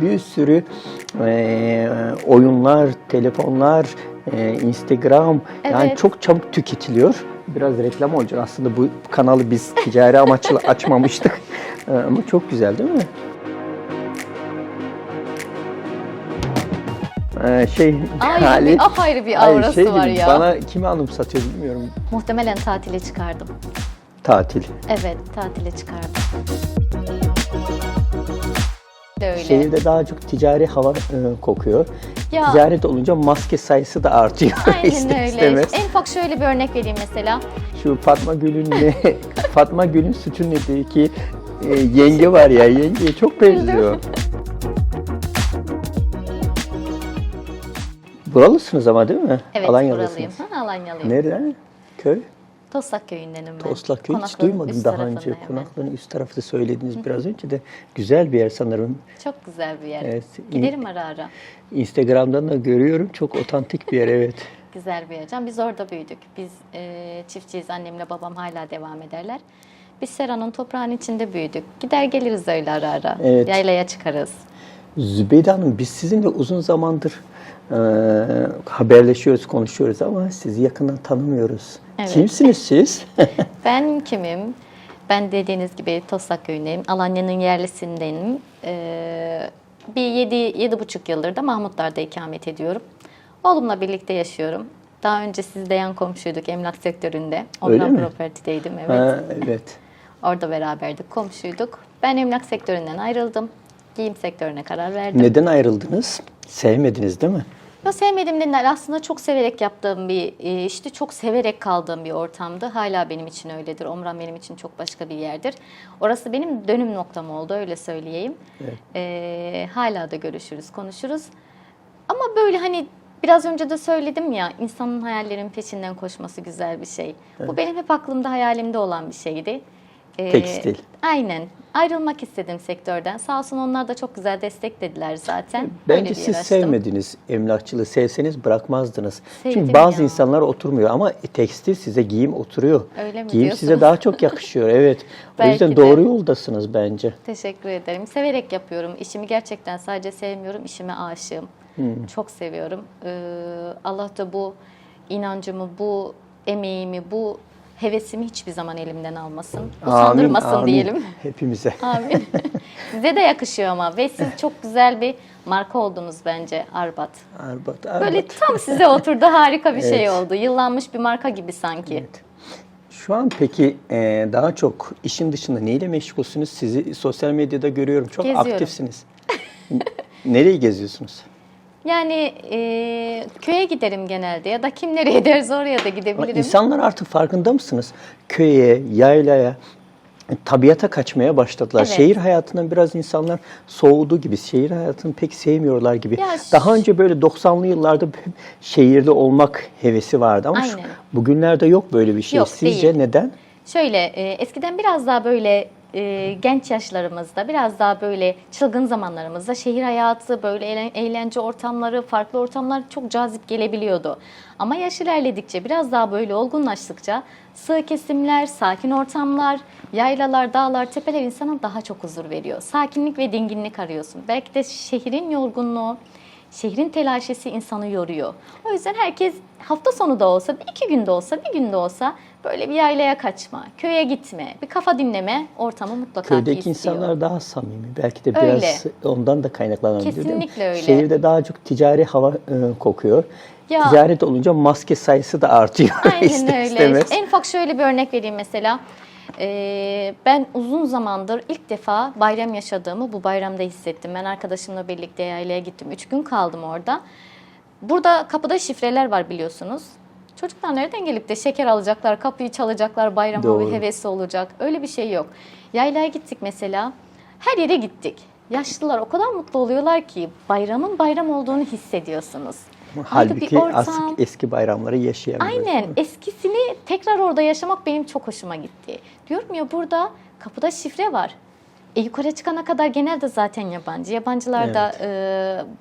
bir sürü e, oyunlar, telefonlar, e, Instagram yani Evet. çok çabuk tüketiliyor. Biraz reklam olacak. Aslında bu kanalı biz ticari amaçla açmamıştık. E, ama çok güzel değil mi? E, şey Ayrı hali- bir, apayrı bir Hayır, aurası şey var gibi, ya. Bana kimi anımsatıyor bilmiyorum. Muhtemelen tatile çıkardım. Tatil. Evet, tatile çıkardım. Şehirde daha çok ticari hava e, kokuyor. Ya. Ticaret olunca maske sayısı da artıyor. Aynen ister öyle. istemez. En ufak şöyle bir örnek vereyim mesela. Şu Fatma Gül'ün ne? Fatma Gül'ün sütün ki e, yenge var ya yengeye çok benziyor. Buralısınız ama değil mi? Evet, Alanyalısınız. buralıyım. Ha, Alanyalıyım. Nereden? Köy? Toslak köyündenim ben. Toslak köy hiç duymadım daha önce. hemen. Konaklığın üst tarafı söylediniz biraz önce de. Güzel bir yer sanırım. Çok güzel bir yer. Evet. Giderim ara ara. Instagram'dan da görüyorum. Çok otantik bir yer evet. Güzel bir yer. Can, Biz orada büyüdük. Biz e, çiftçiyiz. Annemle babam hala devam ederler. Biz Sera'nın toprağın içinde büyüdük. Gider geliriz öyle ara ara. Evet. Yaylaya çıkarız. Zübeyde Hanım biz sizinle uzun zamandır e, haberleşiyoruz, konuşuyoruz ama sizi yakından tanımıyoruz. Evet. Kimsiniz siz? Ben kimim? Ben dediğiniz gibi Toslak köyündeyim. Alanya'nın yerlisindenim. Ee, bir yedi, yedi buçuk yıldır da Mahmutlar'da ikamet ediyorum. Oğlumla birlikte yaşıyorum. Daha önce sizde yan komşuyduk emlak sektöründe. Ondan mi? Property'deydim evet. Ha, evet. Orada beraberdik, komşuyduk. Ben emlak sektöründen ayrıldım. Giyim sektörüne karar verdim. Neden ayrıldınız? Sevmediniz değil mi? Ya sevmediğim değil aslında çok severek yaptığım bir e, işte çok severek kaldığım bir ortamdı. Hala benim için öyledir. Omran benim için çok başka bir yerdir. Orası benim dönüm noktam oldu öyle söyleyeyim. E, hala da görüşürüz, konuşuruz. Ama böyle hani biraz önce de söyledim ya insanın hayallerin peşinden koşması güzel bir şey. Bu benim hep aklımda hayalimde olan bir şeydi. E, Tekstil. Aynen. Ayrılmak istedim sektörden. Sağ olsun onlar da çok güzel desteklediler zaten. Bence Öyle siz sevmediniz emlakçılığı. Sevseniz bırakmazdınız. Sevdim Çünkü bazı ya. insanlar oturmuyor ama tekstil size giyim oturuyor. Öyle mi Giyim diyorsunuz? size daha çok yakışıyor. Evet. o yüzden de. doğru yoldasınız bence. Teşekkür ederim. Severek yapıyorum. İşimi gerçekten sadece sevmiyorum, işime aşığım. Hmm. Çok seviyorum. Ee, Allah da bu inancımı, bu emeğimi, bu hevesimi hiçbir zaman elimden almasın. Utandırmasın amin. diyelim. Hepimize. Amin. Size de yakışıyor ama ve siz çok güzel bir marka oldunuz bence Arbat. Arbat, arbat. Böyle tam size oturdu harika bir şey Evet. oldu. Yıllanmış bir marka gibi sanki. Evet. Şu an peki e, daha çok işin dışında neyle meşgulsünüz? Sizi sosyal medyada görüyorum. Çok Geziyorum. aktifsiniz. N- Nereye geziyorsunuz? Yani e, köye giderim genelde ya da kim nereye derse oraya da Ama gidebilirim. insanlar artık farkında mısınız? Köye, yaylaya, e, tabiata kaçmaya başladılar. Evet. Şehir hayatından biraz insanlar soğudu gibi. Şehir hayatını pek sevmiyorlar gibi. Ya Daha önce böyle 90'lı yıllarda şehirde olmak hevesi vardı ama şu- Aynen. bugünlerde yok böyle bir şey. Yok, Sizce değil. neden? Şöyle e, eskiden biraz daha böyle e, genç yaşlarımızda biraz daha böyle çılgın zamanlarımızda şehir hayatı böyle eğlen- eğlence ortamları farklı ortamlar çok cazip gelebiliyordu. Ama yaş ilerledikçe biraz daha böyle olgunlaştıkça sığ kesimler, sakin ortamlar, yaylalar, dağlar, tepeler insana daha çok huzur veriyor. Sakinlik ve dinginlik arıyorsun. Belki de şehrin yorgunluğu, Şehrin telaşesi insanı yoruyor. O yüzden herkes hafta sonu da olsa, bir iki günde olsa, bir günde olsa böyle bir yaylaya kaçma, köye gitme, bir kafa dinleme ortamı mutlaka Köydeki istiyor. insanlar daha samimi. Belki de Öyle. biraz ondan da mi? Kesinlikle öyle. Şehirde daha çok ticari hava e, kokuyor. Ya- Ticaret olunca maske sayısı da artıyor. Aynen öyle. En ufak şöyle bir örnek vereyim mesela. Ee, ben uzun zamandır ilk defa bayram yaşadığımı bu bayramda hissettim. Ben arkadaşımla birlikte yaylaya gittim. Üç gün kaldım orada. Burada kapıda şifreler var biliyorsunuz. Çocuklar nereden gelip de şeker alacaklar, kapıyı çalacaklar, bayram Doğru. bir hevesi olacak. Öyle bir şey yok. Yaylaya gittik mesela. Her yere gittik. Yaşlılar o kadar mutlu oluyorlar ki bayramın bayram olduğunu hissediyorsunuz. Halbuki ortam. eski bayramları yaşayamıyoruz. Aynen. Eskisini tekrar orada yaşamak benim çok hoşuma gitti. Diyorum ya burada kapıda şifre var. E yukarı çıkana kadar genelde zaten yabancı. Yabancılar da e,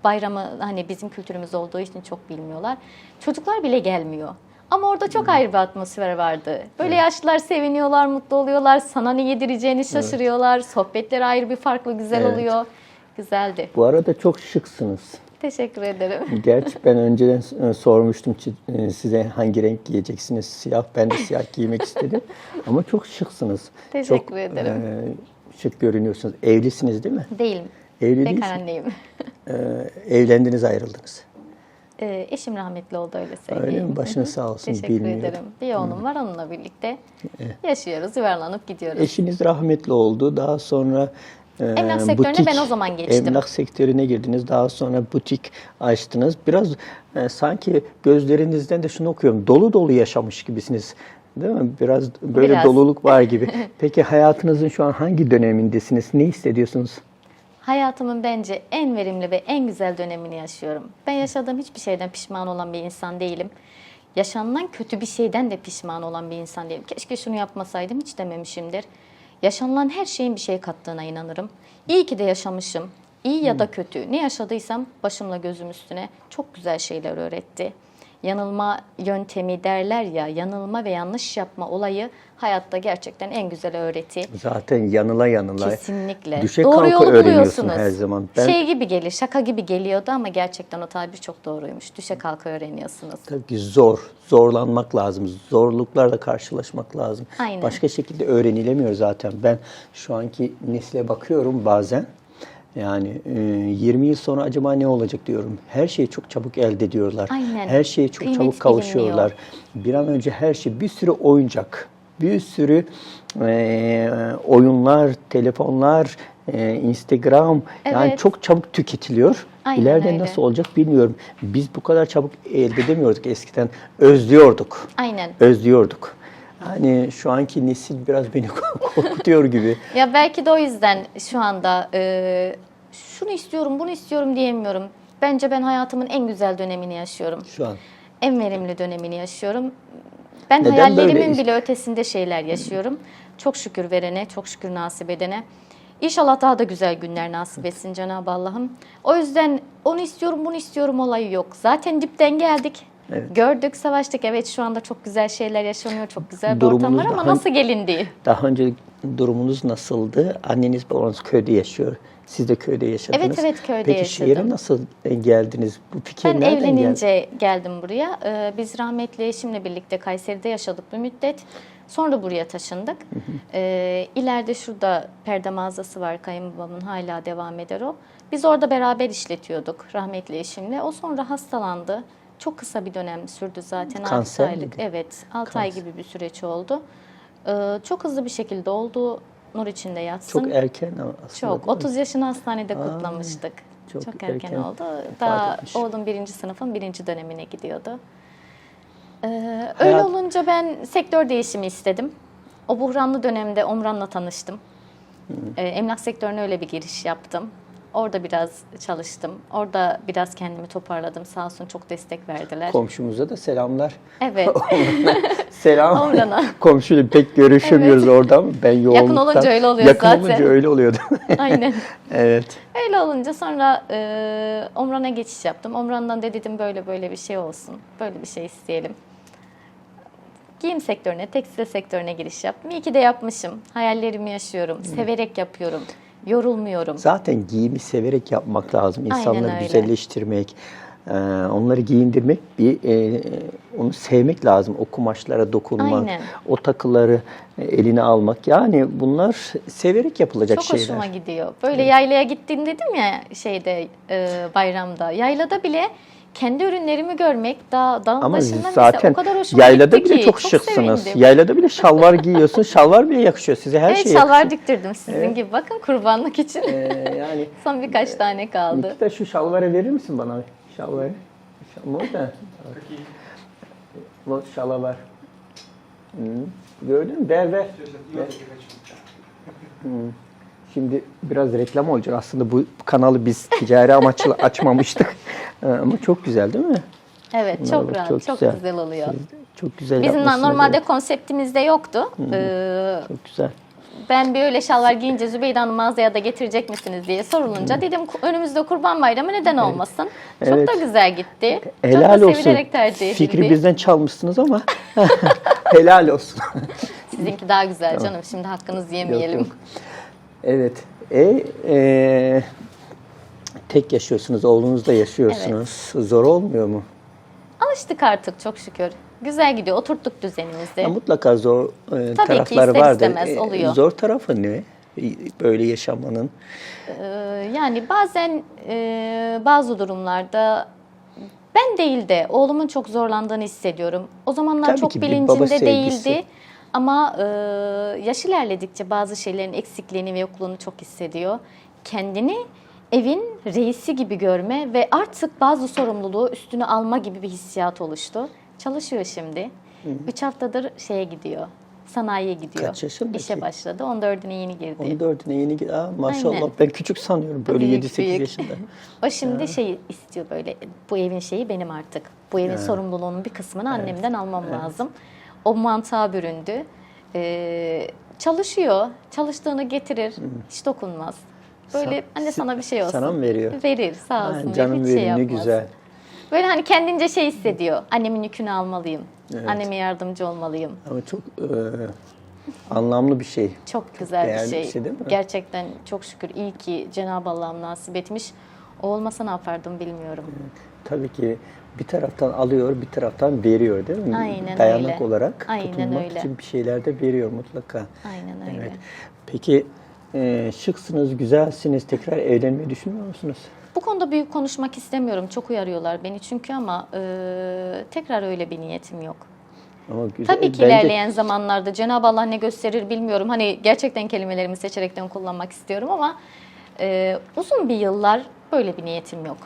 bayramı hani bizim kültürümüz olduğu için çok bilmiyorlar. Çocuklar bile gelmiyor. Ama orada çok ayrı bir atmosfer vardı. Böyle yaşlılar seviniyorlar, mutlu oluyorlar. Sana ne yedireceğini şaşırıyorlar. Sohbetler ayrı bir farklı güzel Evet. oluyor. Güzeldi. Bu arada çok şıksınız. Teşekkür ederim. Gerçi ben önceden e, sormuştum e, size hangi renk giyeceksiniz. Siyah. Ben de siyah giymek istedim. Ama çok şıksınız. Teşekkür çok, ederim. e, şık görünüyorsunuz. Evlisiniz değil mi? Değilim. Evli Bekar değilsiniz. anneyim. E, evlendiniz, ayrıldınız. Ee, eşim rahmetli oldu öyle söyleyeyim. Öyle mi? Hı. sağ olsun, Teşekkür bilmiyordum. ederim. Bir oğlum var onunla birlikte yaşıyoruz, yuvarlanıp gidiyoruz. Eşiniz rahmetli oldu. Daha sonra e, Emlak sektörüne ben o zaman geçtim. Emlak sektörüne girdiniz. Daha sonra butik açtınız. Biraz e, sanki gözlerinizden de şunu okuyorum. Dolu dolu yaşamış gibisiniz. Değil mi? Biraz böyle Biraz. doluluk var gibi. Peki hayatınızın şu an hangi dönemindesiniz? Ne hissediyorsunuz? Hayatımın bence en verimli ve en güzel dönemini yaşıyorum. Ben yaşadığım hiçbir şeyden pişman olan bir insan değilim. Yaşanılan kötü bir şeyden de pişman olan bir insan değilim. Keşke şunu yapmasaydım hiç dememişimdir. Yaşanılan her şeyin bir şey kattığına inanırım. İyi ki de yaşamışım. İyi ya da kötü ne yaşadıysam başımla gözüm üstüne çok güzel şeyler öğretti. Yanılma yöntemi derler ya, yanılma ve yanlış yapma olayı hayatta gerçekten en güzel öğreti. Zaten yanıla yanıla. Kesinlikle. Düşe doğru yolu buluyorsunuz. her zaman. Ben Şey gibi gelir, şaka gibi geliyordu ama gerçekten o tabir çok doğruymuş. Düşe kalka öğreniyorsunuz. Tabii ki zor, zorlanmak lazım. Zorluklarla karşılaşmak lazım. Aynen. Başka şekilde öğrenilemiyor zaten. Ben şu anki nesle bakıyorum bazen. Yani e, 20 yıl sonra acaba ne olacak diyorum. Her şeyi çok çabuk elde ediyorlar. Aynen. Her şeye çok Kıymet çabuk kavuşuyorlar. Bir an önce her şey, bir sürü oyuncak, bir sürü e, oyunlar, telefonlar, e, Instagram. Yani Evet. çok çabuk tüketiliyor. Aynen İleride öyle. nasıl olacak bilmiyorum. Biz bu kadar çabuk elde edemiyorduk eskiden. Özlüyorduk. Aynen. Özlüyorduk. Hani şu anki nesil biraz beni korkutuyor gibi. Ya belki de o yüzden şu anda e, şunu istiyorum, bunu istiyorum diyemiyorum. Bence ben hayatımın en güzel dönemini yaşıyorum. Şu an. En verimli dönemini yaşıyorum. Ben Neden hayallerimin böyle? bile ötesinde şeyler yaşıyorum. Çok şükür verene, çok şükür nasip edene. İnşallah daha da güzel günler nasip etsin Cenab-ı Allah'ım. O yüzden onu istiyorum, bunu istiyorum olayı yok. Zaten dipten geldik. Evet. Gördük, savaştık. Evet şu anda çok güzel şeyler yaşanıyor, çok güzel bir Durumunuz ortam var ama daha- nasıl gelindi? Daha önce durumunuz nasıldı? Anneniz babanız köyde yaşıyor. Siz de köyde yaşadınız. Evet, evet, köyde Peki yaşadım. şehre nasıl geldiniz? Bu fikir Ben nereden geldi? evlenince geldim buraya. Ee, biz rahmetli eşimle birlikte Kayseri'de yaşadık bir müddet. Sonra buraya taşındık. Ee, ileride şurada perde mağazası var kayınbabamın hala devam eder o. Biz orada beraber işletiyorduk rahmetli eşimle. O sonra hastalandı. Çok kısa bir dönem sürdü zaten. Kanser aylık. miydi? Evet 6 ay gibi bir süreç oldu. Ee, çok hızlı bir şekilde oldu. Nur içinde yatsın. Çok erken aslında. Çok. değil mi? 30 yaşını hastanede kutlamıştık. çok Çok, erken, erken oldu. Daha etmiş. oğlum birinci sınıfın birinci dönemine gidiyordu. Ee, Hayat- Öyle olunca ben sektör değişimi istedim. O buhranlı dönemde Omran'la tanıştım. Ee, emlak sektörüne öyle bir giriş yaptım. Orada biraz çalıştım. Orada biraz kendimi toparladım. Sağ olsun çok destek verdiler. Komşumuza da selamlar. Evet. Selam. Omran'a. Komşuyla pek görüşemiyoruz orada ama ben yoğunluktan. olunca öyle oluyor Yakın zaten. olunca öyle oluyordu. Aynen. evet. Öyle olunca sonra e, Omran'a geçiş yaptım. Omran'dan da dedim böyle böyle bir şey olsun. Böyle bir şey isteyelim. Giyim sektörüne, tekstil sektörüne giriş yaptım. İyi ki de yapmışım. Hayallerimi yaşıyorum. Severek yapıyorum. Yorulmuyorum. Zaten giyimi severek yapmak lazım. İnsanları güzelleştirmek, e, onları giyindirmek, bir e, onu sevmek lazım. O kumaşlara dokunmak, Aynen. o takıları eline almak. Yani bunlar severek yapılacak Çok şeyler. hoşuma gidiyor. Böyle yaylaya gittim dedim ya şeyde e, bayramda. Yaylada bile kendi ürünlerimi görmek dağ, dağın Ama başında mesela zaten o kadar hoşuma yaylada gitti bile ki. çok şıksınız. sevindim. Yaylada bile şalvar giyiyorsun. şalvar bile yakışıyor size. Her evet şey şalvar yakışıyor. diktirdim sizin gibi. Bakın kurbanlık için. Ee, yani Son birkaç tane kaldı. Nikita şu şalvarı verir misin bana? Şalvarı. Şalvarı. Bu şalvar. Hı. Gördün mü? Ver ver. Şimdi biraz reklam olacak. Aslında bu kanalı biz ticari amaçlı açmamıştık. Ee, Ama çok güzel değil mi? Evet Bunlar çok rahat, çok çok, güzel. güzel oluyor. Siz Çok güzel Bizim normalde evet. konseptimizde yoktu. Ee, Çok güzel. ben bir öyle şalvar giyince Zübeyde Hanım mağazaya da getirecek misiniz diye sorulunca dedim "Ku- önümüzde kurban bayramı neden olmasın? Çok Evet. da güzel gitti. Helal çok da olsun. tercih edildi. Fikri bizden çalmışsınız ama helal olsun. Sizinki daha güzel canım. Şimdi hakkınızı yemeyelim. Yok, yok. Evet. E, e, tek yaşıyorsunuz, oğlunuzla yaşıyorsunuz. Zor olmuyor mu? Alıştık artık çok şükür. Güzel gidiyor. Oturttuk düzenimizi. Ya mutlaka zor e, Tabii ki tarafları ister vardır. istemez E, oluyor. Zor tarafı ne? Böyle yaşamanın. Ee, yani bazen e, bazı durumlarda ben değil de oğlumun çok zorlandığını hissediyorum. O zamanlar Tabii çok ki bilincinde değildi. Ama e, yaş ilerledikçe bazı şeylerin eksikliğini ve yokluğunu çok hissediyor. Kendini evin reisi gibi görme ve artık bazı sorumluluğu üstüne alma gibi bir hissiyat oluştu. Çalışıyor şimdi. Üç haftadır şeye gidiyor. Sanayiye gidiyor. Kaç yaşında İşe başladı. 14'üne yeni girdi. 14'üne yeni gid- Aa, maşallah. Aynen. Ben küçük sanıyorum böyle Büyük, 7-8 büyük. yaşında. O şimdi şey istiyor böyle bu evin şeyi benim artık. Bu evin sorumluluğunun bir kısmını annemden almam lazım. O mantığa büründü. Ee, çalışıyor. Çalıştığını getirir. Hiç dokunmaz. Böyle Sa- anne sana bir şey olsun. Sana mı veriyor? Verir sağ Ha, olsun. diye canım hiç şey benim ne yapmaz. güzel. Böyle hani kendince şey hissediyor. Annemin yükünü almalıyım. Evet. Anneme yardımcı olmalıyım. Ama çok e, anlamlı bir şey. Çok güzel değerli bir şey. bir şey değil mi? Gerçekten çok şükür iyi ki Cenab-ı Allah'ım nasip etmiş. O olmasa ne yapardım bilmiyorum. Tabii ki bir taraftan alıyor, bir taraftan veriyor değil mi? Aynen Dayanak öyle. olarak Aynen tutunmak öyle. için bir şeyler de veriyor mutlaka. Aynen öyle. Evet. Peki e, şıksınız, güzelsiniz. Tekrar evlenmeyi düşünüyor musunuz? Bu konuda büyük konuşmak istemiyorum. Çok uyarıyorlar beni çünkü ama e, tekrar öyle bir niyetim yok. Ama güzel. Tabii ki bence- ilerleyen zamanlarda Cenab-ı Allah ne gösterir bilmiyorum. Hani gerçekten kelimelerimi seçerekten kullanmak istiyorum ama e, uzun bir yıllar böyle bir niyetim yok.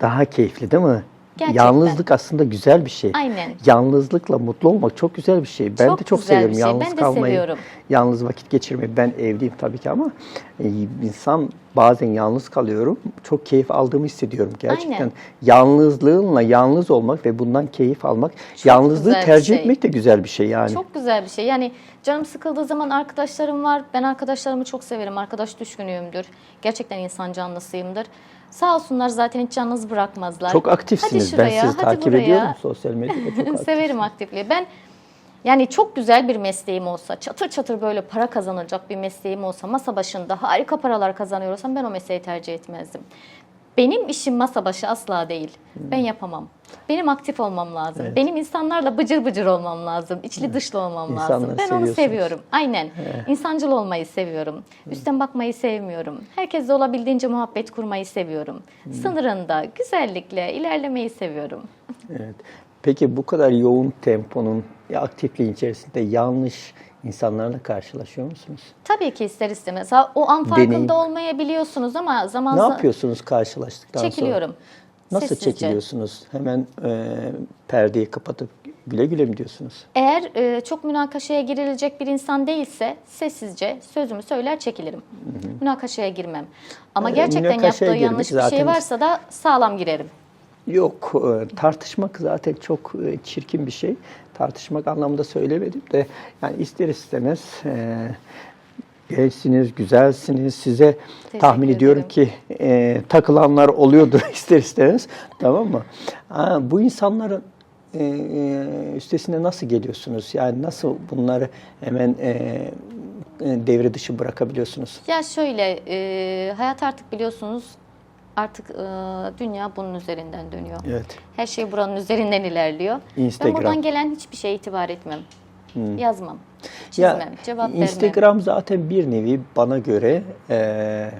Daha keyifli değil mi? Gerçekten. Yalnızlık aslında güzel bir şey. Aynen. Yalnızlıkla mutlu olmak çok güzel bir şey. Ben Çok de çok seviyorum şey. yalnız Ben de kalmayı. seviyorum. Yalnız vakit geçirmeyi. Ben evliyim tabii ki ama e, insan bazen yalnız kalıyorum. Çok keyif aldığımı hissediyorum gerçekten. Aynen. Yalnızlığınla yalnız olmak ve bundan keyif almak, yalnızlığı güzel bir tercih şey. etmek de güzel bir şey yani. Çok güzel bir şey. Yani canım sıkıldığı zaman arkadaşlarım var. Ben arkadaşlarımı çok severim. Arkadaş düşkünüyümdür. Gerçekten insan canlısıyımdır. Sağ olsunlar zaten hiç yalnız bırakmazlar. Çok aktifsiniz. Hadi ben şuraya, sizi hadi takip buraya. ediyorum sosyal medyada. Çok aktif. Severim aktifliği. Ben yani çok güzel bir mesleğim olsa, çatır çatır böyle para kazanacak bir mesleğim olsa, masa başında harika paralar kazanıyorsam ben o mesleği tercih etmezdim. Benim işim masa başı asla değil. Ben yapamam. Benim aktif olmam lazım. Evet. Benim insanlarla bıcır bıcır olmam lazım. İçli dışlı olmam lazım. İnsanları Ben onu seviyorum. Aynen. İnsancıl olmayı seviyorum. Üstten bakmayı sevmiyorum. Herkesle olabildiğince muhabbet kurmayı seviyorum. Sınırında, güzellikle ilerlemeyi seviyorum. Evet. Peki bu kadar yoğun temponun aktifliğin içerisinde yanlış insanlarla karşılaşıyor musunuz? Tabii ki ister istemez. Ha, o an farkında Deneyim. olmayabiliyorsunuz ama zaman Ne zaman yapıyorsunuz karşılaştıktan sonra? çekiliyorum. Nasıl Sessizce. çekiliyorsunuz? Hemen e, perdeyi kapatıp güle güle mi diyorsunuz? Eğer e, çok münakaşaya girilecek bir insan değilse sessizce sözümü söyler çekilirim. Münakaşaya girmem. Ama E, gerçekten münakaşaya yaptığı girmek yanlış bir şey varsa da sağlam girerim. Yok, e, tartışmak zaten çok e, çirkin bir şey. Tartışmak anlamda söylemedim de yani ister istemez e, gençsiniz, güzelsiniz. Size tahmin ediyorum ederim. ki e, takılanlar oluyordur ister istemez. Tamam mı? Ha, bu insanların e, e, üstesine nasıl geliyorsunuz? Yani nasıl bunları hemen e, e, devre dışı bırakabiliyorsunuz? Ya şöyle, e, hayat artık biliyorsunuz artık e, dünya bunun üzerinden dönüyor. Evet. Her şey buranın üzerinden ilerliyor. Instagram. Ben buradan gelen hiçbir şeye itibar etmem. Yazmam, Ya, çizmem, cevap vermem. Instagram zaten bir nevi bana göre eee,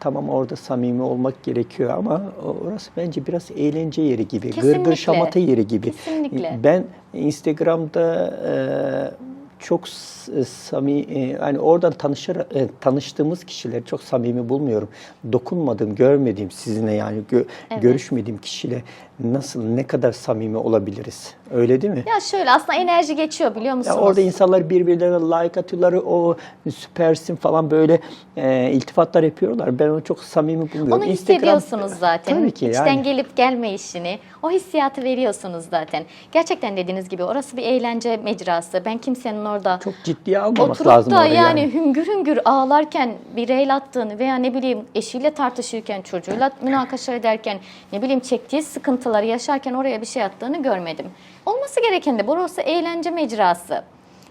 tamam orada samimi olmak gerekiyor ama orası bence biraz eğlence yeri gibi, gırgır Kesinlikle. şamata yeri gibi. Kesinlikle. Ben Instagram'da eee, çok s- samimi, yani oradan tanışır, e, tanıştığımız kişileri çok samimi bulmuyorum. Dokunmadığım, görmediğim sizinle yani gö- Evet. görüşmediğim kişiyle nasıl, ne kadar samimi olabiliriz? Öyle değil mi? Ya şöyle aslında enerji geçiyor biliyor musunuz? Ya orada insanlar birbirlerine like atıyorlar, o süpersin falan böyle e, iltifatlar yapıyorlar. Ben onu çok samimi bulmuyorum. Onu Instagram- hissediyorsunuz zaten. Tabii ki İçten yani. gelip gelme işini. O hissiyatı veriyorsunuz zaten. Gerçekten dediğiniz gibi orası bir eğlence mecrası. Ben kimsenin orada Çok ciddiye almamak oturup lazım da orayı yani, yani. hüngür hüngür ağlarken bir reel attığını veya ne bileyim eşiyle tartışırken, çocuğuyla münakaşa ederken, ne bileyim çektiği sıkıntıları yaşarken oraya bir şey attığını görmedim. Olması gereken de burası eğlence mecrası.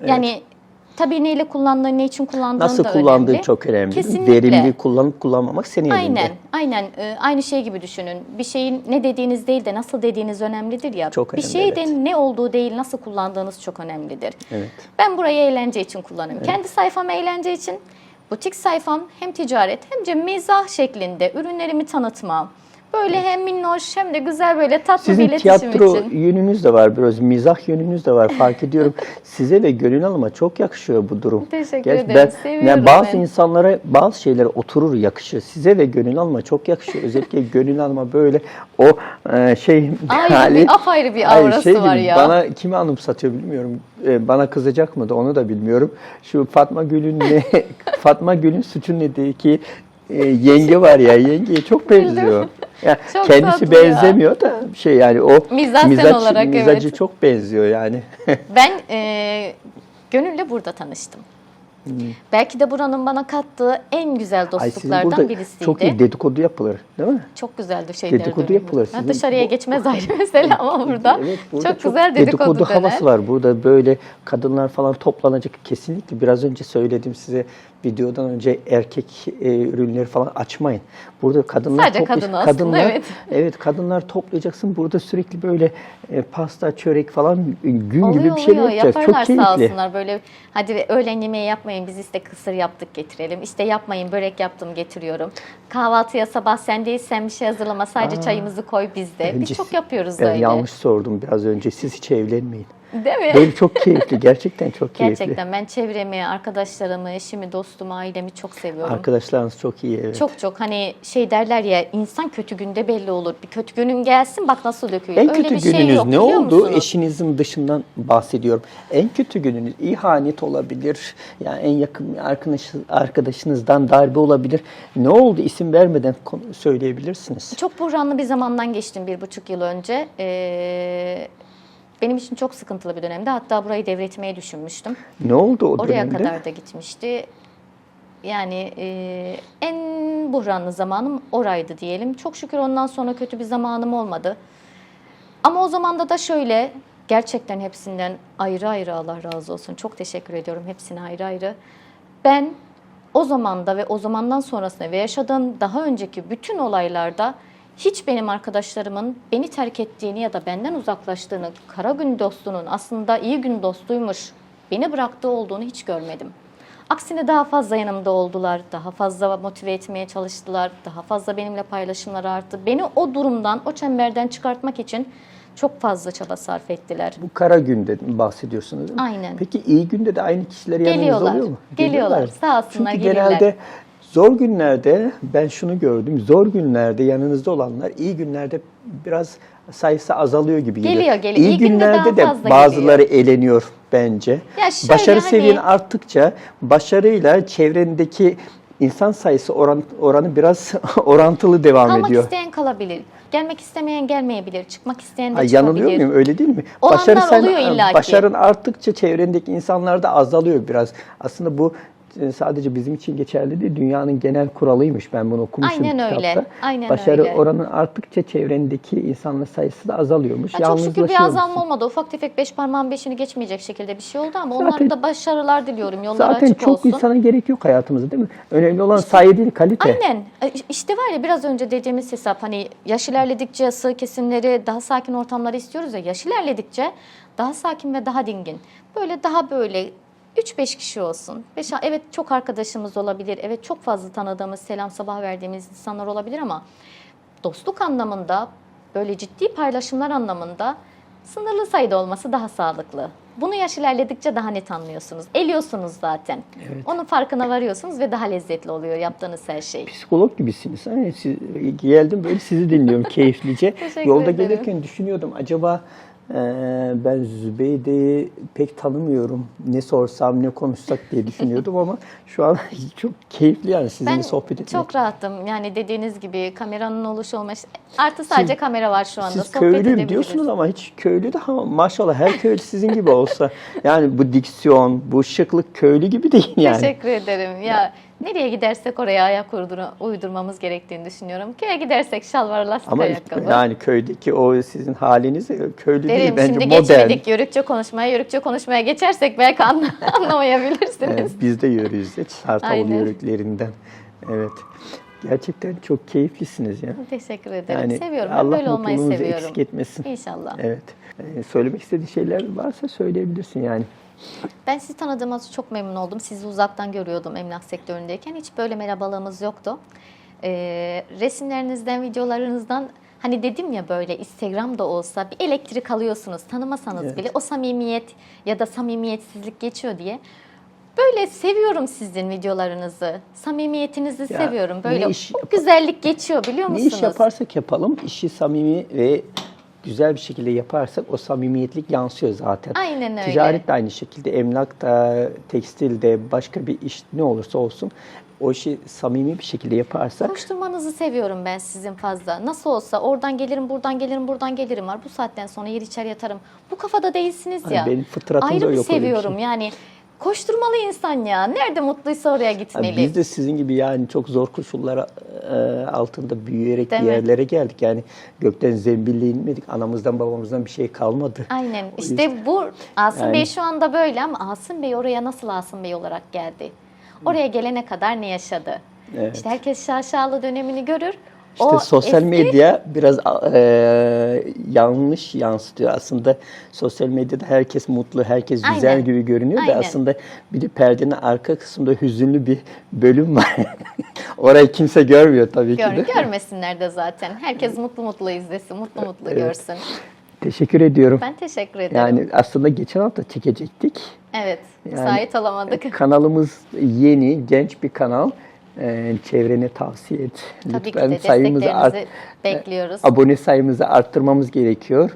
Yani Tabii neyle kullandığın, ne için kullandığın Nasıl da kullandığın önemli. çok önemli. değil mi? Kesinlikle. Verimli kullanıp kullanmamak senin elinde. Aynen, aynen. Ee, aynı şey gibi düşünün. Bir şeyin ne dediğiniz değil de nasıl dediğiniz önemlidir ya. Çok bir önemli, şeyde evet. ne olduğu değil, nasıl kullandığınız çok önemlidir. Evet. Ben burayı eğlence için kullanıyorum. Kendi sayfam eğlence için, butik sayfam hem ticaret hem de mizah şeklinde ürünlerimi tanıtma. Böyle hem minnoş hem de güzel böyle tatlı bir Sizin iletişim tiyatro için. yönünüz de var biraz mizah yönünüz de var fark ediyorum. Size ve Gönül Hanım'a çok yakışıyor bu durum. Teşekkür Gerçi ederim, Ben, seviyorum yani bazı ben. insanlara bazı şeyler oturur yakışır. Size ve Gönül Hanım'a çok yakışıyor. Özellikle Gönül Hanım'a böyle o e, şey Ayrı bir, apayrı bir Ay, aurası şey var gibi, ya. Bana kimi anımsatıyor bilmiyorum. Ee, bana kızacak mı da onu da bilmiyorum. Şu Fatma Gül'ün ne Fatma Gül'ün suçu nedir ki e, yenge var ya yengeye çok benziyor. Ya Çok kendisi tatlı ya. benzemiyor da şey yani o Mizahsen mizaç- olarak, mizacı evet. çok benziyor yani. Ben e, Gönül'le burada tanıştım. Belki de buranın bana kattığı en güzel Ay dostluklardan burada birisiydi. çok iyi dedikodu yapılır değil mi? Çok güzeldi şeyler. Dedikodu dönüyor. yapılır. Sizin dışarıya bu- geçmez ayrı mesele ama burada, Evet, burada çok, güzel dedikodu, döner. havası var. Burada böyle kadınlar falan toplanacak. Kesinlikle biraz önce söyledim size videodan önce erkek e, ürünleri falan açmayın. Burada kadınlar Sadece toplayacak- kadın aslında, kadınlar, evet. Evet kadınlar toplayacaksın. Burada sürekli böyle e, pasta, çörek falan gün Oluyor gibi bir şey oluyor yapacak. yaparlar Çok sağ keyifli. olsunlar böyle hadi öğlen yemeği yapmayın biz işte kısır yaptık getirelim işte yapmayın börek yaptım getiriyorum kahvaltıya sabah sen değilsen bir şey hazırlama sadece çayımızı koy bizde biz çok yapıyoruz Ben öyle yanlış sordum biraz önce. Siz hiç evlenmeyin. Değil mi? Böyle çok keyifli. Gerçekten çok keyifli. Gerçekten ben çevremi, arkadaşlarımı, eşimi, dostumu, ailemi çok seviyorum. Arkadaşlarınız çok iyi. Evet. Çok çok hani şey derler ya insan kötü günde belli olur. Bir kötü günün gelsin bak nasıl dökülüyor. En Öyle kötü bir şey gününüz yok, ne biliyor oldu? musunuz? Eşinizin dışından bahsediyorum. En kötü gününüz ihanet olabilir. Yani en yakın arkadaş, arkadaşınızdan darbe olabilir. Ne oldu? İsim vermeden söyleyebilirsiniz. Çok buhranlı bir zamandan geçtim bir buçuk yıl önce. Ee, benim için çok sıkıntılı bir dönemde. Hatta burayı devretmeyi düşünmüştüm. Ne oldu o Oraya dönemde? kadar da gitmişti. Yani e, en buhranlı zamanım oraydı diyelim. Çok şükür ondan sonra kötü bir zamanım olmadı. Ama o zamanda da şöyle gerçekten hepsinden ayrı ayrı Allah razı olsun. Çok teşekkür ediyorum hepsine ayrı ayrı. Ben o zamanda ve o zamandan sonrasında ve yaşadığım daha önceki bütün olaylarda hiç benim arkadaşlarımın beni terk ettiğini ya da benden uzaklaştığını, kara gün dostunun aslında iyi gün dostuymuş, beni bıraktığı olduğunu hiç görmedim. Aksine daha fazla yanımda oldular, daha fazla motive etmeye çalıştılar, daha fazla benimle paylaşımlar arttı. Beni o durumdan, o çemberden çıkartmak için çok fazla çaba sarf ettiler. Bu kara günde bahsediyorsunuz değil mi? Aynen. Peki iyi günde de aynı kişiler yanınızda Geliyorlar. oluyor mu? Geliyorlar. Sağ olsunlar, Çünkü gelirler. genelde zor günlerde ben şunu gördüm. Zor günlerde yanınızda olanlar iyi günlerde biraz sayısı azalıyor gibi geliyor. Geliyor, geliyor. İyi günlerde de bazıları eleniyor bence. Ya şöyle Başarı hani- seviyen arttıkça başarıyla çevrendeki insan sayısı oran, oranı biraz orantılı devam Kalmak ediyor. isteyen kalabilir. Gelmek istemeyen gelmeyebilir. Çıkmak isteyen de Ay, çıkabilir. yanılıyor muyum? Öyle değil mi? Olanlar oluyor illaki. Başarın arttıkça çevrendeki insanlar da azalıyor biraz. Aslında bu sadece bizim için geçerli değil. Dünyanın genel kuralıymış. Ben bunu okumuşum Aynen kitapta. öyle, aynen Başarı öyle. oranı arttıkça çevrendeki insanlar sayısı da azalıyormuş. Ya çok şükür bir azalma olmadı. Ufak tefek beş parmağın beşini geçmeyecek şekilde bir şey oldu ama Zaten- onlara da başarılar diliyorum. Yolları Zaten açık çok olsun. insana gerek yok hayatımızda değil mi? Önemli olan sayı değil kalite. Aynen. E, İşte var ya biraz önce dediğimiz hesap hani yaş ilerledikçe sığ kesimleri, daha sakin ortamları istiyoruz ya. Yaş ilerledikçe daha sakin ve daha dingin. Böyle daha böyle 3-5 kişi olsun. Beş, evet çok arkadaşımız olabilir. Evet çok fazla tanıdığımız, selam sabah verdiğimiz insanlar olabilir ama dostluk anlamında böyle ciddi paylaşımlar anlamında sınırlı sayıda olması daha sağlıklı. Bunu yaş ilerledikçe daha net anlıyorsunuz. Eliyorsunuz zaten. Onun farkına varıyorsunuz ve daha lezzetli oluyor yaptığınız her şey. Psikolog gibisiniz. Hani siz, geldim böyle sizi dinliyorum keyiflice. Yolda ederim. gelirken düşünüyordum acaba ben Zübeyde'yi pek tanımıyorum. Ne sorsam ne konuşsak diye düşünüyordum ama şu an çok keyifli yani sizinle Ben sohbet etmek. çok rahatım. Yani dediğiniz gibi kameranın oluşu olması. Artı sadece kamera var şu anda. Siz Sohbet köylüyüm diyorsunuz ama hiç köylü de ama maşallah her köylü sizin gibi olsa. Yani bu diksiyon, bu şıklık köylü gibi değil yani. Teşekkür ederim. Ya Nereye gidersek oraya ayak uydura- uydurmamız gerektiğini düşünüyorum. Köye gidersek şalvar lastik Ama ayakkabı. yani köydeki o sizin haliniz köylü değil Derim bence şimdi modern. geçmedik Yörükçe konuşmaya. Yörükçe konuşmaya geçersek belki anla- anlamayabilirsiniz. Evet, biz de yürüyüz. Hiç Sartalı Aynen. yörüklerinden. Evet. Gerçekten çok keyiflisiniz ya. Teşekkür ederim. Yani seviyorum. Ben Allah böyle olmayı seviyorum. eksik etmesin. İnşallah. Evet. Ee, söylemek istediğin şeyler varsa söyleyebilirsin yani. Ben sizi tanıdığıma çok memnun oldum. Sizi uzaktan görüyordum emlak sektöründeyken. Hiç böyle merhabalığımız yoktu. Ee, resimlerinizden, videolarınızdan hani dedim ya böyle Instagram'da olsa bir elektrik alıyorsunuz. Tanımasanız Evet. bile o samimiyet ya da samimiyetsizlik geçiyor diye. Böyle seviyorum sizin videolarınızı. Samimiyetinizi Ya, seviyorum. ne Böyle iş o güzellik geçiyor biliyor Ne musunuz? iş yaparsak yapalım, işi samimi ve güzel bir şekilde yaparsak o samimiyetlik yansıyor zaten. Aynen öyle. Ticaret de aynı şekilde, emlak da, tekstil de, başka bir iş ne olursa olsun o işi samimi bir şekilde yaparsak Koşturmanızı seviyorum ben sizin fazla. Nasıl olsa oradan gelirim, buradan gelirim, buradan gelirim var. Bu saatten sonra yer içer yatarım. Bu kafada değilsiniz Hani ya. benim fıtratımda Ayrı bir yok bir seviyorum şey. yani. Koşturmalı insan ya. Nerede mutluysa oraya gitmeli. Biz de sizin gibi yani çok zor koşullar e, altında büyüyerek Değil bir mi? yerlere geldik. Yani gökten zembille inmedik. Anamızdan babamızdan bir şey kalmadı. Aynen. O İşte bu Asım Yani- Bey şu anda böyle ama Asım Bey oraya nasıl Asım Bey olarak geldi? Oraya gelene kadar ne yaşadı? Evet. İşte herkes şaşalı dönemini görür. İşte O sosyal eski- medya biraz e, yanlış yansıtıyor. Aslında sosyal medyada herkes mutlu, herkes güzel Aynen. gibi görünüyor da Aynen. aslında bir de perdenin arka kısmında hüzünlü bir bölüm var. Orayı kimse görmüyor tabii Gör, ki de. görmesinler de zaten. Herkes mutlu mutlu izlesin, mutlu mutlu Evet. görsün. Teşekkür ediyorum. Ben teşekkür ederim. Yani aslında geçen hafta çekecektik. Evet, Yani- müsait olamadık. Kanalımız yeni, genç bir kanal. Ee, çevrene tavsiye et. Tabii ki Lütfen de sayımızı art- bekliyoruz. abone sayımızı arttırmamız gerekiyor.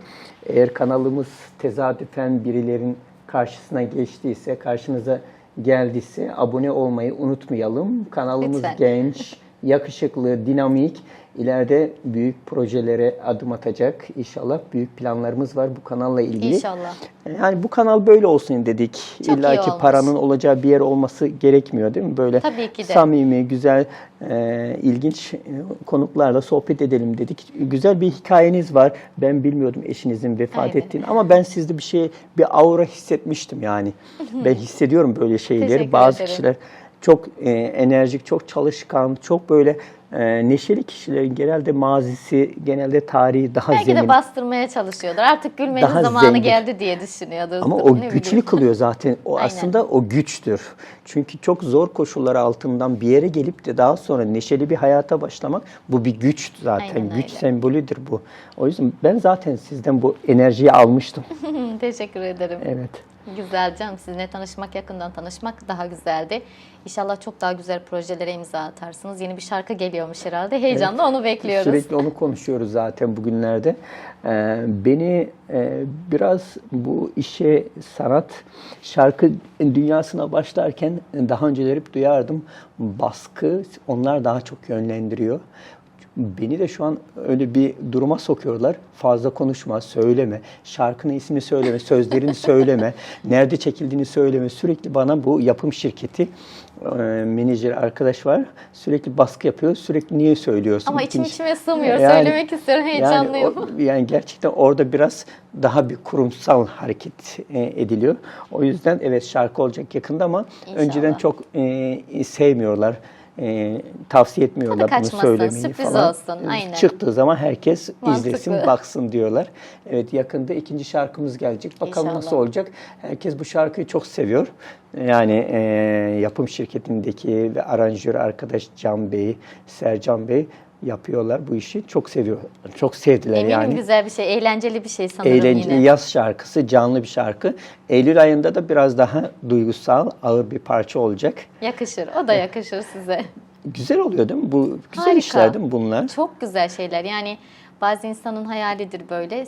Eğer kanalımız tesadüfen birilerin karşısına geçtiyse, karşınıza geldiyse abone olmayı unutmayalım. Kanalımız Lütfen. genç, yakışıklı, dinamik. İleride büyük projelere adım atacak. İnşallah büyük planlarımız var bu kanalla ilgili. İnşallah. Yani bu kanal böyle olsun dedik. Çok İlla ki olmuş. paranın olacağı bir yer olması gerekmiyor değil mi? Böyle Tabii ki de. samimi, güzel, e, ilginç e, konuklarla sohbet edelim dedik. Güzel bir hikayeniz var. Ben bilmiyordum eşinizin vefat Aynen. ettiğini ama ben sizde bir şey, bir aura hissetmiştim yani. ben hissediyorum böyle şeyleri. Teşekkür Bazı ederim. kişiler çok e, enerjik, çok çalışkan, çok böyle e, neşeli kişilerin genelde mazisi, genelde tarihi daha Belki zengin. de bastırmaya çalışıyordur. Artık gülmenin Daha zamanı zengin. geldi diye düşünüyordur. Ama o Ne güçlü bileyim. kılıyor zaten. O Aynen. aslında o güçtür. Çünkü çok zor koşullar altından bir yere gelip de daha sonra neşeli bir hayata başlamak bu bir güç zaten. Aynen güç öyle. sembolüdür bu. O yüzden ben zaten sizden bu enerjiyi almıştım. Teşekkür ederim. Evet. Güzel canım. Sizinle tanışmak, yakından tanışmak daha güzeldi. İnşallah çok daha güzel projelere imza atarsınız. Yeni bir şarkı geliyormuş herhalde. Heyecanla onu bekliyoruz. Sürekli onu konuşuyoruz zaten bugünlerde. Ee, beni e, biraz bu işe sanat, şarkı dünyasına başlarken daha önceleri hep duyardım. Baskı onlar daha çok yönlendiriyor. Beni de şu an öyle bir duruma sokuyorlar. Fazla konuşma, söyleme, şarkının ismini söyleme, sözlerini söyleme, nerede çekildiğini söyleme. Sürekli bana bu yapım şirketi e, menajer arkadaş var. Sürekli baskı yapıyor. Sürekli niye söylüyorsun? Ama içim İkinci- içime sığmıyor. Yani- Söylemek istiyorum. Heyecanlıyım. Yani, o- yani gerçekten orada biraz daha bir kurumsal hareket e, ediliyor. O yüzden evet şarkı olacak yakında ama İnşallah. önceden çok e, sevmiyorlar. E, tavsiye etmiyorlar Tadı bunu söylemeyi sürpriz falan. olsun, aynen. Çıktığı zaman herkes Mantıklı. izlesin, baksın diyorlar. Evet yakında ikinci şarkımız gelecek. Bakalım İnşallah. nasıl olacak. Herkes bu şarkıyı çok seviyor. Yani e, yapım şirketindeki ve aranjör arkadaş Can Bey, Sercan Bey yapıyorlar bu işi. Çok seviyor. Çok sevdiler Eminim yani. güzel bir şey, eğlenceli bir şey sanırım Eğlenceli yine. yaz şarkısı, canlı bir şarkı. Eylül ayında da biraz daha duygusal, ağır bir parça olacak. Yakışır. O da yakışır size. Güzel oluyor değil mi? Bu güzel Harika. işler değil mi bunlar? Çok güzel şeyler. Yani bazı insanın hayalidir böyle.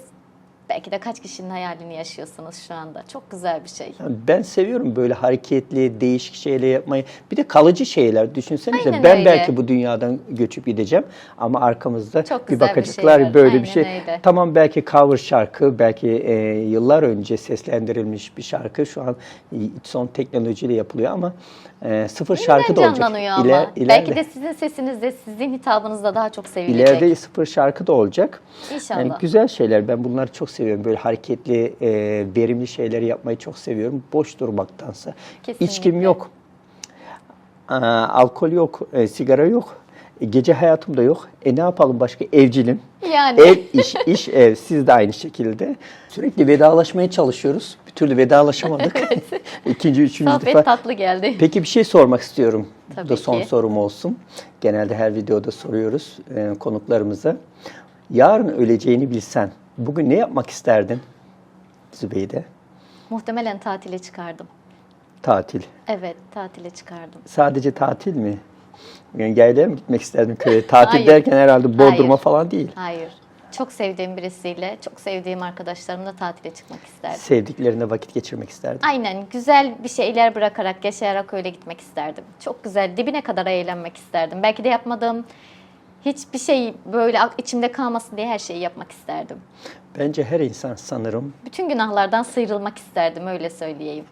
Belki de kaç kişinin hayalini yaşıyorsunuz şu anda. Çok güzel bir şey. Ben seviyorum böyle hareketli, değişik şeyler yapmayı. Bir de kalıcı şeyler. Düşünsenize Aynen ben öyle. belki bu dünyadan göçüp gideceğim ama arkamızda Çok bir güzel bir bakacaklar şey var. böyle Aynen bir şey. öyle. Tamam belki cover şarkı, belki e, yıllar önce seslendirilmiş bir şarkı şu an son teknolojiyle yapılıyor ama e, sıfır şarkı da olacak. canlanıyor ama. İler- Belki ileride- de sizin sesinizde, sizin hitabınızda daha çok sevilecek. İleride sıfır şarkı da olacak. İnşallah. Yani güzel şeyler. Ben bunları çok seviyorum. Böyle hareketli, e, verimli şeyleri yapmayı çok seviyorum. Boş durmaktansa. Kesinlikle. İçkim yok. Aa, alkol yok, e, sigara yok. E, gece hayatım da yok. E ne yapalım başka? Evcilim. Yani. Ev, iş, iş, ev. Siz de aynı şekilde. Sürekli vedalaşmaya çalışıyoruz. Bir türlü vedalaşamadık. İkinci, üçüncü Sohbet defa. tatlı geldi. Peki bir şey sormak istiyorum. Tabii Bu da son ki. sorum olsun. Genelde her videoda soruyoruz e, konuklarımıza. Yarın öleceğini bilsen bugün ne yapmak isterdin Zübeyde? Muhtemelen tatile çıkardım. Tatil. Evet, tatile çıkardım. Sadece tatil mi? Yani yaylaya mı gitmek isterdin köye? Tatil Hayır. derken herhalde Bodrum'a Hayır. falan değil. Hayır. Çok sevdiğim birisiyle, çok sevdiğim arkadaşlarımla tatile çıkmak isterdim. Sevdiklerine vakit geçirmek isterdin. Aynen güzel bir şeyler bırakarak, yaşayarak öyle gitmek isterdim. Çok güzel, dibine kadar eğlenmek isterdim. Belki de yapmadığım hiçbir şey böyle içimde kalmasın diye her şeyi yapmak isterdim. Bence her insan sanırım Bütün günahlardan sıyrılmak isterdim, öyle söyleyeyim.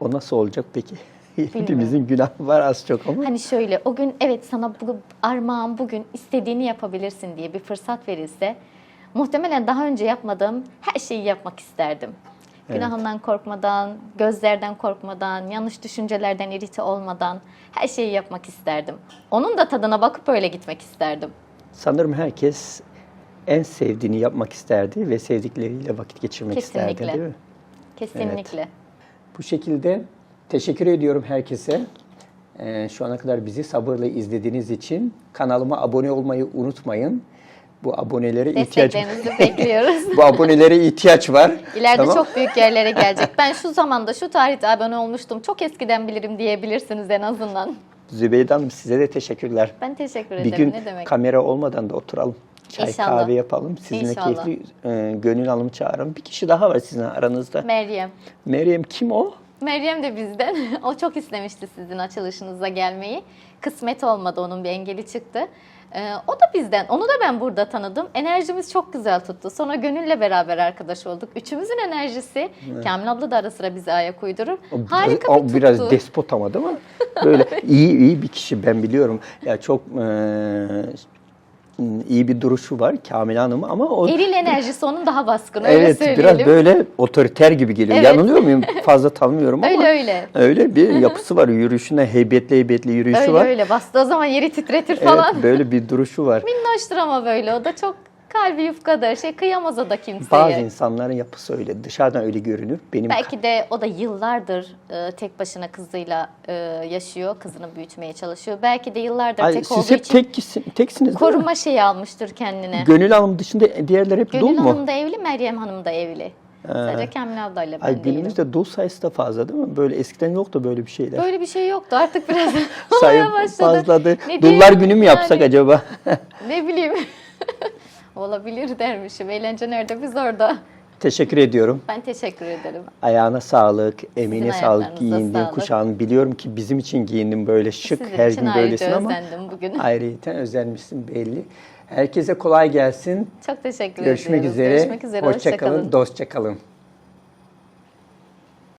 o nasıl olacak peki? Hepimizin günahı var az çok ama. Hani şöyle o gün evet sana bu armağan bugün istediğini yapabilirsin diye bir fırsat verilse muhtemelen daha önce yapmadığım her şeyi yapmak isterdim. Evet. Günahımdan korkmadan, gözlerden korkmadan, yanlış düşüncelerden irite olmadan her şeyi yapmak isterdim. Onun da tadına bakıp öyle gitmek isterdim. Sanırım herkes en sevdiğini yapmak isterdi ve sevdikleriyle vakit geçirmek isterdi Kesinlikle. değil mi? Kesinlikle. Bu şekilde teşekkür ediyorum herkese. Ee, şu ana kadar bizi sabırla izlediğiniz için kanalıma abone olmayı unutmayın. Bu abonelere ihtiyaç bekliyoruz. bu abonelere ihtiyaç var. İleride Tamam. çok büyük yerlere gelecek. Ben şu zamanda şu tarihte abone olmuştum. Çok eskiden bilirim diyebilirsiniz en azından. Zübeyde Hanım size de teşekkürler. Ben teşekkür Bir ederim. gün ne demek? kamera olmadan da oturalım. Çay İnşallah. kahve yapalım. Sizinle İnşallah. keyifli e, Gönül Hanım'ı çağıralım. Bir kişi daha var sizin aranızda. Meryem. Meryem kim o? Meryem de bizden. o çok istemişti sizin açılışınıza gelmeyi. Kısmet olmadı onun bir engeli çıktı. Ee, o da bizden. Onu da ben burada tanıdım. Enerjimiz çok güzel tuttu. Sonra Gönül'le beraber arkadaş olduk. Üçümüzün enerjisi. Kamil abla da ara sıra bize ayak uydurur. O, Harika o bir tuttu. biraz despot ama değil mi? Böyle iyi iyi bir kişi ben biliyorum. Ya çok e, iyi bir duruşu var Kamil Hanım ama o Eril enerjisi onun daha baskın. Öyle evet söyleyelim. biraz böyle otoriter gibi geliyor. Evet. Yanılıyor muyum? Fazla tanımıyorum ama Öyle öyle. öyle bir yapısı var. Yürüyüşünde heybetli heybetli yürüyüşü Öyle var. öyle. Bastığı zaman yeri titretir Evet, falan. böyle bir duruşu var. Minnoştur ama böyle. O da çok kalbi yufkadır. Şey kıyamaz o da kimseye. Bazı insanların yapısı öyle. Dışarıdan öyle görünür. Benim Belki de o da yıllardır e, tek başına kızıyla e, yaşıyor. Kızını büyütmeye çalışıyor. Belki de yıllardır Ay, tek siz olduğu hep için tek, teksiniz değil mi? koruma şeyi almıştır kendine. Gönül Hanım dışında diğerleri hep dul Gönül mu? Hanım da evli, Meryem Hanım da evli. Sadece Kamil ablayla ben Ay değilim. günümüzde dul sayısı da fazla değil mi? Böyle eskiden yoktu böyle bir şeyler. Böyle bir şey yoktu. Artık biraz Sayı olmaya başladı. fazladı. Ne Dullar diyeyim günü mü yapsak yani? acaba? Ne bileyim. Olabilir dermişim. Eğlence nerede biz orada. Teşekkür ediyorum. Ben teşekkür ederim. Ayağına sağlık, Sizin sağlık, giyindin, kuşağın. Biliyorum ki bizim için giyindin böyle şık, Sizin her gün böylesin ama bugün. ayrıyeten özenmişsin belli. Herkese kolay gelsin. Çok teşekkür Görüşmek ediyoruz. üzere. Görüşmek üzere. Hoşça Hoşça dostça kalın.